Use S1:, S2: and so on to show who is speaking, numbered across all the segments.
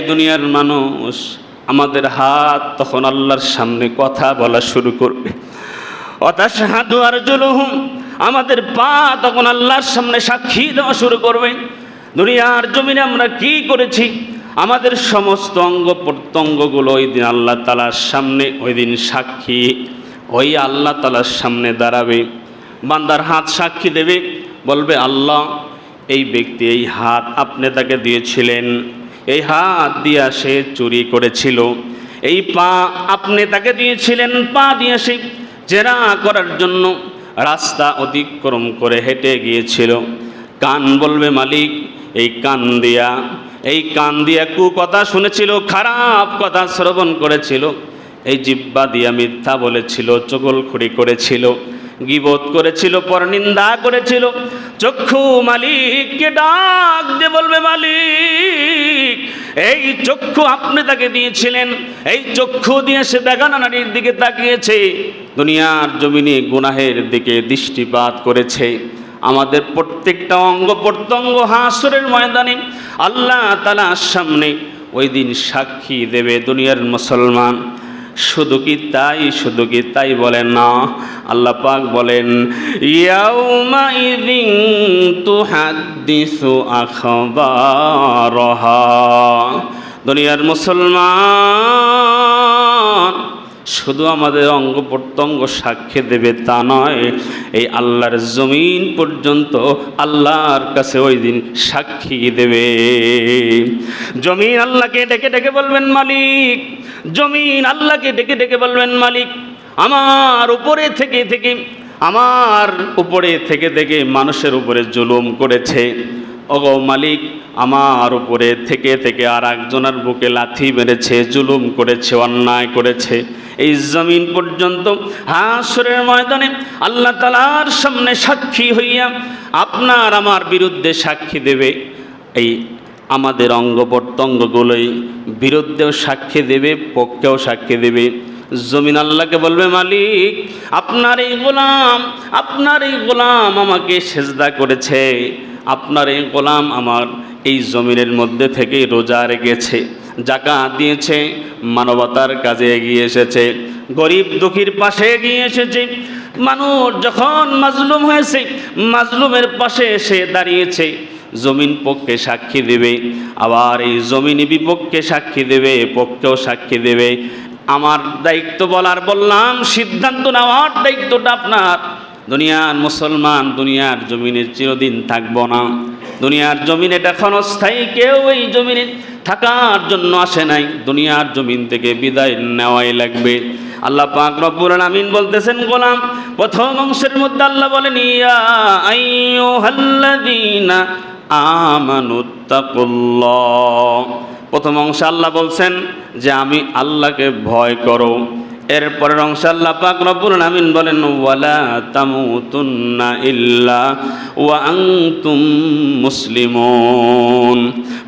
S1: দুনিয়ার মানুষ আমাদের হাত তখন আল্লাহর সামনে কথা বলা শুরু করবে। আরজুলুহুম, আমাদের পা তখন আল্লাহর সামনে সাক্ষী দেওয়া শুরু করবে। দুনিয়ার জমিনে আমরা কি করেছি? আমাদের সমস্ত অঙ্গ প্রত্যঙ্গগুলো ওই দিন আল্লাহ তালার সামনে, ওই দিন সাক্ষী, ওই আল্লাহ তালার সামনে দাঁড়াবে। বান্দার হাত সাক্ষী দেবে, বলবে, আল্লাহ, এই ব্যক্তি এই হাত আপনি তাকে দিয়েছিলেন। এই হাত দিয়া সে চুরি করেছিল। এই পা আপনি তাকে দিয়েছিলেন, পা দিয়ে সে জেরা করার জন্য রাস্তা অতিক্রম করে হেঁটে গিয়েছিল। কান বলবে, মালিক, এই কান দিয়া, এই কান দিয়া কু কথা শুনেছিল, খারাপ কথা শ্রবণ করেছিল। এই জিব্বা দিয়া মিথ্যা বলেছিল, চগলখড়ি করেছিল। গিবত করেছিল, পরনিন্দা করেছিল। চক্ষু মালিককে ডাক দিয়ে বলবে, মালিক, এই চক্ষু আপনি তাকে দিয়েছিলেন, এই চক্ষু দিয়ে সে বেগানা নারীর দিকে তাকিয়েছে। দুনিয়ার জমিনে গুনাহের দিকে দৃষ্টিপাত করেছে। আমাদের প্রত্যেকটা অঙ্গ প্রত্যঙ্গ হাসরের ময়দানে আল্লাহ তালার সামনে ওই দিন সাক্ষী দেবে দুনিয়ার মুসলমান। শুধু কি তাই শুধু কি তাই বলেন না। আল্লাহ পাক বলেন দুনিয়ার মুসলমান শুধু আমাদের অঙ্গ প্রত্যঙ্গ সাক্ষী দেবে তা নয়, এই আল্লাহর জমিন পর্যন্ত আল্লাহর কাছে ওই দিন সাক্ষী দেবে। জমিন আল্লাহকে ডেকে ডেকে বলবেন মালিক, জমিন আল্লাহকে ডেকে ডেকে বলবেন মালিক, আমার উপরে থেকে থেকে, আমার উপরে থেকে থেকে মানুষের উপরে জুলুম করেছে। ওগো মালিক, আমার উপরে থেকে থেকে আর একজনের বুকে লাথি মেরেছে, জুলুম করেছে, অন্যায় করেছে। এই জমিন পর্যন্ত হাসরের ময়দানে আল্লাহ তালার সামনে সাক্ষী হইয়া আপনার আমার বিরুদ্ধে সাক্ষী দেবে। এই আমাদের অঙ্গ প্রত্যঙ্গগুলোই বিরুদ্ধেও সাক্ষী দেবে, পক্ষেও সাক্ষী দেবে। জমিন আল্লাহকে বলবে, মালিক, আপনার এই গোলাম, আপনার এই গোলাম আমাকে সেজদা করেছে। আপনার এই গোলাম আমার এই জমিনের মধ্যে থেকে রোজা রেখেছে। জাকাত দিয়েছে, মানবতার কাজে এগিয়ে এসেছে, গরিব দুঃখীর পাশে এগিয়ে এসেছে। মানুষ যখন মাজলুম হয়েছে, মাজলুমের পাশে এসে দাঁড়িয়েছে, জমিন পক্ষে সাক্ষী দেবে, আবার এই জমিন বিপক্ষে সাক্ষী দেবে, পক্ষেও সাক্ষী দেবে। আমার দায়িত্ব বলার বললাম, সিদ্ধান্ত নেওয়ার দায়িত্বটা আপনার। দুনিয়ার মুসলমান দুনিয়ার জমিনে চিরদিন থাকব না। দুনিয়ার জমিন এটা ক্ষণস্থায়ী, কেউ এই জমিনে থাকার জন্য আসে নাই। দুনিয়ার জমিন থেকে বিদায় নেওয়াই লাগবে। আল্লাহ পাক রব্বুল আলামিন বলতেছেন, গোলাম, প্রথম অংশের মধ্যে আল্লাহ বলেন, ইয়া আইয়ুহাল্লাযীনা আমানুত্তাকুল্লাহ প্রথম অংশে আল্লাহ বলছেন যে, আমি আল্লাহকে ভয় করো। এরপরের অংশ আল্লাহ পাক রব্বুল আলামিন বলেন, ওয়ালা তামুতুন্না ইল্লা ওয়া আনতুম মুসলিমুন।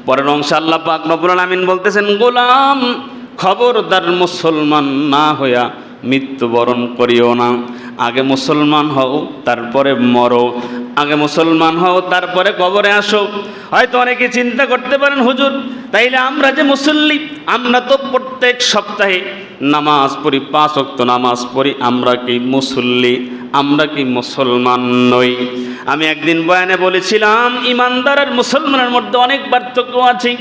S1: পরের অংশ আল্লাহ পাক রব্বুল আলামিন বলতেছেন, গোলাম খবরদার মুসলমান না হইয়া মৃত্যুবরণ করিও না। আগে মুসলমান হও, তারপরে মরো। আগে মুসলমান হও, তারপরে কবরে আসো। হয়তো অনেকে চিন্তা করতে পারেন, হুজুর, তাইলে আমরা যে মুসল্লি আমরা তো প্রত্যেক সপ্তাহে নামাজ পড়ি, পাঁচ অক্ত নামাজ পড়ি, আমরা কি মুসল্লি, আমরা কি মুসলমান নই। আমি একদিন বয়ানে বলেছিলাম, ইমানদার আর মুসলমানের মধ্যে অনেক পার্থক্য আছে।